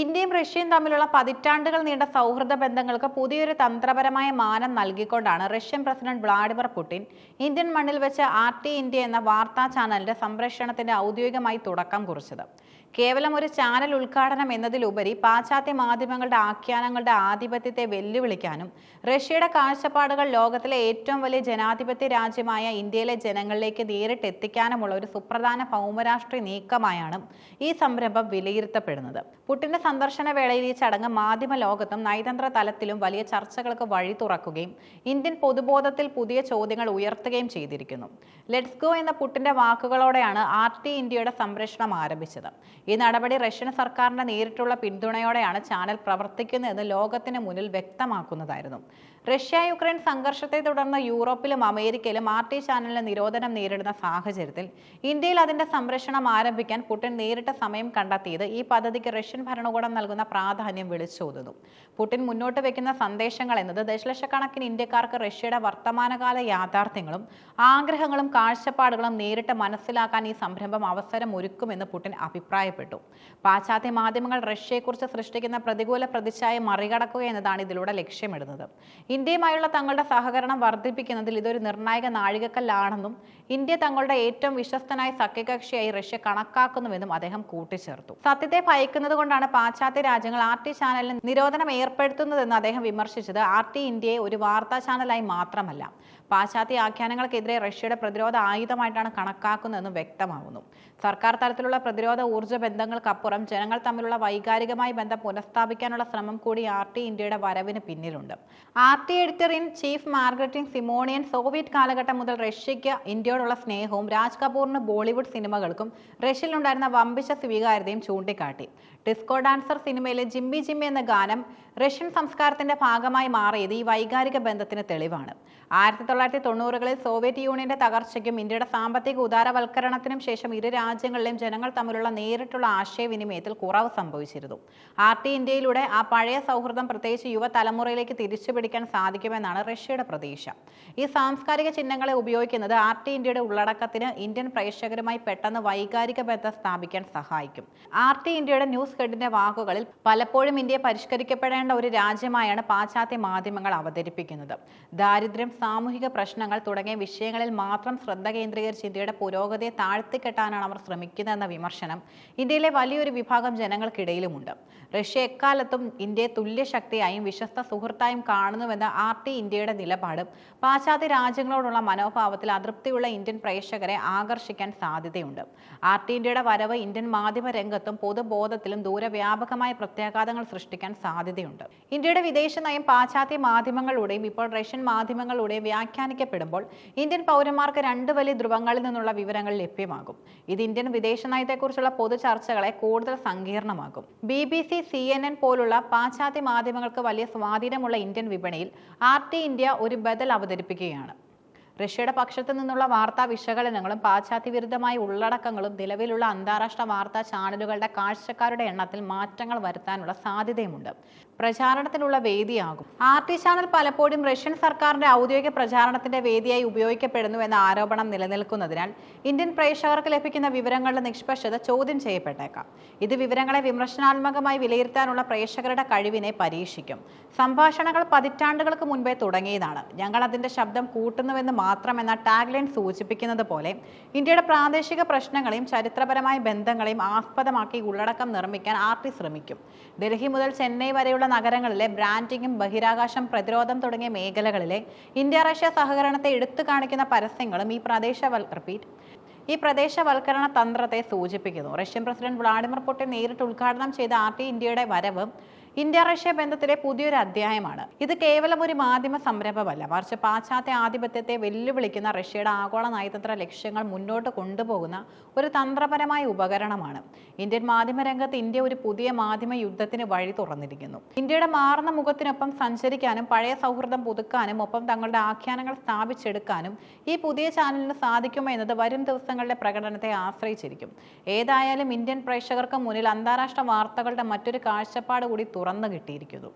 ഇന്ത്യയും റഷ്യയും തമ്മിലുള്ള പതിറ്റാണ്ടുകൾ നീണ്ട സൗഹൃദ ബന്ധങ്ങൾക്ക് പുതിയൊരു തന്ത്രപരമായ മാനം നൽകിക്കൊണ്ടാണ് Russian president Vladimir Putin Indian മണ്ണിൽ വെച്ച് ആർ ടി ഇന്ത്യ എന്ന വാർത്താ ചാനലിന്റെ സംപ്രേഷണത്തിന്റെ ഔദ്യോഗികമായി തുടക്കം കുറിച്ചത്. കേവലം ഒരു ചാനൽ ഉദ്ഘാടനം എന്നതിലുപരി പാശ്ചാത്യ മാധ്യമങ്ങളുടെ ആഖ്യാനങ്ങളുടെ ആധിപത്യത്തെ വെല്ലുവിളിക്കാനും റഷ്യയുടെ കാഴ്ചപ്പാടുകൾ ലോകത്തിലെ ഏറ്റവും വലിയ ജനാധിപത്യ രാജ്യമായ ഇന്ത്യയിലെ ജനങ്ങളിലേക്ക് നേരിട്ട് എത്തിക്കാനുമുള്ള ഒരു സുപ്രധാന ഭൗമരാഷ്ട്രീയ നീക്കമായാണ് ഈ സംരംഭം വിലയിരുത്തപ്പെടുന്നത്. പുട്ടിന്റെ സന്ദർശന വേളയിൽ ഈ ചടങ്ങ് മാധ്യമ ലോകത്തും നയതന്ത്ര തലത്തിലും വലിയ ചർച്ചകൾക്ക് വഴി തുറക്കുകയും ഇന്ത്യൻ പൊതുബോധത്തിൽ പുതിയ ചോദ്യങ്ങൾ ഉയർത്തുകയും ചെയ്തിരിക്കുന്നു. ലെറ്റ്സ് ഗോ എന്ന പുട്ടിന്റെ വാക്കുകളോടെയാണ് ആർ ടി ഇന്ത്യയുടെ സംരക്ഷണം ആരംഭിച്ചത്. ഈ നടപടി റഷ്യൻ സർക്കാരിന്റെ നേരിട്ടുള്ള പിന്തുണയോടെയാണ് ചാനൽ പ്രവർത്തിക്കുന്നതെന്ന് ലോകത്തിന് മുന്നിൽ വ്യക്തമാക്കുന്നതായിരുന്നു. റഷ്യ യുക്രൈൻ സംഘർഷത്തെ തുടർന്ന് യൂറോപ്പിലും അമേരിക്കയിലും ആർ ടി ചാനലിന് നിരോധനം നേരിടുന്ന സാഹചര്യത്തിൽ ഇന്ത്യയിൽ അതിന്റെ സംരക്ഷണം ആരംഭിക്കാൻ പുടിൻ നേരിട്ട സമയം കണ്ടെത്തിയത് ഈ പദ്ധതിക്ക് റഷ്യൻ ഭരണകൂടം നൽകുന്ന പ്രാധാന്യം വിളിച്ചോതുന്നു. പുടിൻ മുന്നോട്ട് വെക്കുന്ന സന്ദേശങ്ങൾ എന്നത് ദശലക്ഷക്കണക്കിന് ഇന്ത്യക്കാർക്ക് റഷ്യയുടെ വർത്തമാനകാല യാഥാർത്ഥ്യങ്ങളും ആഗ്രഹങ്ങളും കാഴ്ചപ്പാടുകളും നേരിട്ട് മനസ്സിലാക്കാൻ ഈ സംരംഭം അവസരം ഒരുക്കുമെന്ന് പുടിൻ അഭിപ്രായപ്പെട്ടു. പാശ്ചാത്യ മാധ്യമങ്ങൾ റഷ്യയെക്കുറിച്ച് സൃഷ്ടിക്കുന്ന പ്രതികൂല പ്രതിച്ഛായ മറികടക്കുക എന്നതാണ് ഇതിലൂടെ ലക്ഷ്യമിടുന്നത്. ഇന്ത്യയുമായുള്ള തങ്ങളുടെ സഹകരണം വർദ്ധിപ്പിക്കുന്നതിൽ ഇതൊരു നിർണായക നാഴികക്കല്ലാണെന്നും ഇന്ത്യ തങ്ങളുടെ ഏറ്റവും വിശ്വസ്തനായ സഖ്യകക്ഷിയായി റഷ്യ കണക്കാക്കുന്നുവെന്നും അദ്ദേഹം കൂട്ടിച്ചേർത്തു. സത്യത്തെ ഭയക്കുന്നത് കൊണ്ടാണ് പാശ്ചാത്യ രാജ്യങ്ങൾ ആർ ടി ചാനലിന് നിരോധനം ഏർപ്പെടുത്തുന്നതെന്ന് അദ്ദേഹം വിമർശിച്ചത്. ആർ ടി ഇന്ത്യയെ ഒരു വാർത്താ ചാനലായി മാത്രമല്ല പാശ്ചാത്യ ആഖ്യാനങ്ങൾക്കെതിരെ റഷ്യയുടെ പ്രതിരോധ ആയുധമായിട്ടാണ് കണക്കാക്കുന്നതെന്നും വ്യക്തമാകുന്നു സർക്കാർ തലത്തിലുള്ള പ്രതിരോധ ഊർജ ബന്ധങ്ങൾക്കപ്പുറം ജനങ്ങൾ തമ്മിലുള്ള വൈകാരികമായ ബന്ധം പുനഃസ്ഥാപിക്കാനുള്ള ശ്രമം കൂടി ആർ ടി ഇന്ത്യയുടെ വരവിന് പിന്നിലുണ്ട്. R T editor in chief Margarita Simonyan Soviet കാലഘട്ടം മുതൽ റഷ്യയ്ക്ക് ഇന്ത്യയോടുള്ള സ്നേഹവും രാജ് കപൂറിന് ബോളിവുഡ് സിനിമകൾക്കും റഷ്യയിലുണ്ടായിരുന്ന വമ്പിച്ച സ്വീകാര്യതയും ചൂണ്ടിക്കാട്ടി. ഡിസ്കോ ഡാൻസർ സിനിമയിലെ ജിമ്മി ജിമ്മി എന്ന ഗാനം റഷ്യൻ സംസ്കാരത്തിന്റെ ഭാഗമായി മാറിയത് ഈ വൈകാരിക ബന്ധത്തിന് തെളിവാണ്. ആയിരത്തി തൊള്ളായിരത്തി തൊണ്ണൂറുകളിൽ സോവിയറ്റ് യൂണിയന്റെ തകർച്ചയ്ക്കും ഇന്ത്യയുടെ സാമ്പത്തിക ഉദാരവൽക്കരണത്തിനും ശേഷം ഇരു രാജ്യങ്ങളിലെയും ജനങ്ങൾ തമ്മിലുള്ള നേരിട്ടുള്ള ആശയവിനിമയത്തിൽ കുറവ് സംഭവിച്ചിരുന്നു. ആർ ടി ഇന്ത്യയിലൂടെ ആ പഴയ സൗഹൃദം പ്രത്യേകിച്ച് യുവതലമുറയിലേക്ക് തിരിച്ചുപിടിക്കാൻ സാധിക്കുമെന്നാണ് റഷ്യയുടെ പ്രതീക്ഷ. ഈ സാംസ്കാരിക ചിഹ്നങ്ങളെ ഉപയോഗിക്കുന്നത് ആർ ടി ഇന്ത്യയുടെ ഉള്ളടക്കത്തിന് ഇന്ത്യൻ പ്രേക്ഷകരുമായി പെട്ടെന്ന് വൈകാരിക ബന്ധം സ്ഥാപിക്കാൻ സഹായിക്കും. ആർ ടി ഇന്ത്യയുടെ ന്യൂസ് ഹെഡിന്റെ വാക്കുകളിൽ പലപ്പോഴും ഇന്ത്യയെ പരിഷ്കരിക്കപ്പെടേണ്ട ഒരു രാജ്യമായാണ് പാശ്ചാത്യ മാധ്യമങ്ങൾ അവതരിപ്പിക്കുന്നത്. ദാരിദ്ര്യം സാമൂഹിക പ്രശ്നങ്ങൾ തുടങ്ങിയ വിഷയങ്ങളിൽ മാത്രം ശ്രദ്ധ കേന്ദ്രീകരിച്ച് ഇന്ത്യയുടെ പുരോഗതിയെ താഴ്ത്തിക്കെട്ടാനാണ് അവർ ശ്രമിക്കുന്നതെന്ന വിമർശനം ഇന്ത്യയിലെ വലിയൊരു വിഭാഗം ജനങ്ങൾക്കിടയിലുമുണ്ട്. റഷ്യ എക്കാലത്തും ഇന്ത്യയെ തുല്യശക്തിയായും വിശ്വസ്ത സുഹൃത്തായും കാണുന്നുവെന്ന ആർ ടി ഇന്ത്യയുടെ നിലപാട് പാശ്ചാത്യ രാജ്യങ്ങളോടുള്ള മനോഭാവത്തിൽ അതൃപ്തിയുള്ള ഇന്ത്യൻ പ്രേക്ഷകരെ ആകർഷിക്കാൻ സാധ്യതയുണ്ട്. ആർ ടി ഇന്ത്യയുടെ വരവ് ഇന്ത്യൻ മാധ്യമ രംഗത്തും പൊതുബോധത്തിലും ദൂരവ്യാപകമായ പ്രത്യാഘാതങ്ങൾ സൃഷ്ടിക്കാൻ സാധ്യതയുണ്ട്. ഇന്ത്യയുടെ വിദേശ നയം പാശ്ചാത്യ മാധ്യമങ്ങളുടെയും ഇപ്പോൾ റഷ്യൻ മാധ്യമങ്ങളുടെയും വ്യാഖ്യാനിക്കപ്പെടുമ്പോൾ ഇന്ത്യൻ പൗരന്മാർക്ക് രണ്ട് വലിയ ധ്രുവങ്ങളിൽ നിന്നുള്ള വിവരങ്ങൾ ലഭ്യമാകും. ഇത് ഇന്ത്യൻ വിദേശ നയത്തെക്കുറിച്ചുള്ള പൊതു ചർച്ചകളെ കൂടുതൽ സങ്കീർണമാകും B B C C N N പോലുള്ള പാശ്ചാത്യ മാധ്യമങ്ങൾക്ക് വലിയ സ്വാധീനമുള്ള ഇന്ത്യൻ വിപണിയിൽ ആർ ടി ഇന്ത്യ ഒരു ബദൽ അവതരിപ്പിക്കുകയാണ്. റഷ്യയുടെ പക്ഷത്തു നിന്നുള്ള വാർത്താ വിശകലനങ്ങളും പാശ്ചാത്യ വിരുദ്ധമായ ഉള്ളടക്കങ്ങളും നിലവിലുള്ള അന്താരാഷ്ട്ര വാർത്താ ചാനലുകളുടെ കാഴ്ചക്കാരുടെ എണ്ണത്തിൽ മാറ്റങ്ങൾ വരുത്താനുള്ള സാധ്യതയുമുണ്ട്. പ്രചാരണത്തിനുള്ള വേദിയാകും. ആർ ടി ചാനൽ പലപ്പോഴും റഷ്യൻ സർക്കാരിന്റെ ഔദ്യോഗിക പ്രചാരണത്തിന്റെ വേദിയായി ഉപയോഗിക്കപ്പെടുന്നു എന്ന ആരോപണം നിലനിൽക്കുന്നതിനാൽ ഇന്ത്യൻ പ്രേക്ഷകർക്ക് ലഭിക്കുന്ന വിവരങ്ങളുടെ നിഷ്പക്ഷത ചോദ്യം ചെയ്യപ്പെട്ടേക്കാം. ഇത് വിവരങ്ങളെ വിമർശനാത്മകമായി വിലയിരുത്താനുള്ള പ്രേക്ഷകരുടെ കഴിവിനെ പരീക്ഷിക്കും. സംഭാഷണങ്ങൾ പതിറ്റാണ്ടുകൾക്ക് മുൻപേ തുടങ്ങിയതാണ്. ഞങ്ങൾ അതിന്റെ ശബ്ദം കൂട്ടുന്നുവെന്ന് മാത്രം എന്ന ടാഗ്ലൈൻ സൂചിപ്പിക്കുന്നത് പോലെ ഇന്ത്യയുടെ പ്രാദേശിക പ്രശ്നങ്ങളെയും ചരിത്രപരമായ ബന്ധങ്ങളെയും ആസ്പദമാക്കി ഉള്ളടക്കം നിർമ്മിക്കാൻ ആർ ടി ശ്രമിക്കും. ഡൽഹി മുതൽ ചെന്നൈ വരെയുള്ള നഗരങ്ങളിലെ ബ്രാൻഡിങ്ങും ബഹിരാകാശം പ്രതിരോധം തുടങ്ങിയ മേഖലകളിലെ ഇന്ത്യ റഷ്യ സഹകരണത്തെ എടുത്തു കാണിക്കുന്ന പരസ്യങ്ങളും ഈ പ്രദേശവൽ റിപ്പീറ്റ് ഈ പ്രദേശവൽക്കരണ തന്ത്രത്തെ സൂചിപ്പിക്കുന്നു. റഷ്യൻ പ്രസിഡന്റ് വ്ളാഡിമിർ പുടിൻ നേരിട്ട് ഉദ്ഘാടനം ചെയ്ത ആർ ഇന്ത്യയുടെ വരവ് ഇന്ത്യ റഷ്യ ബന്ധത്തിലെ പുതിയൊരു അധ്യായമാണ്. ഇത് കേവലം ഒരു മാധ്യമ സംരംഭമല്ല. മറിച്ച് പാശ്ചാത്യ ആധിപത്യത്തെ വെല്ലുവിളിക്കുന്ന റഷ്യയുടെ ആഗോള നയതന്ത്ര ലക്ഷ്യങ്ങൾ മുന്നോട്ട് കൊണ്ടുപോകുന്ന ഒരു തന്ത്രപരമായ ഉപകരണമാണ്. ഇന്ത്യൻ മാധ്യമരംഗത്ത് ഇന്ത്യ ഒരു പുതിയ മാധ്യമ യുദ്ധത്തിന് വഴി തുറന്നിരിക്കുന്നു. ഇന്ത്യയുടെ മാറുന്ന മുഖത്തിനൊപ്പം സഞ്ചരിക്കാനും പഴയ സൗഹൃദം പുതുക്കാനും ഒപ്പം തങ്ങളുടെ ആഖ്യാനങ്ങൾ സ്ഥാപിച്ചെടുക്കാനും ഈ പുതിയ ചാനലിന് സാധിക്കുമോ എന്നത് വരും ദിവസങ്ങളുടെ പ്രകടനത്തെ ആശ്രയിച്ചിരിക്കും. ഏതായാലും ഇന്ത്യൻ പ്രേക്ഷകർക്ക് മുന്നിൽ അന്താരാഷ്ട്ര വാർത്തകളുടെ മറ്റൊരു കാഴ്ചപ്പാട് കൂടി തുറന്നു കിട്ടിയിരിക്കുന്നു.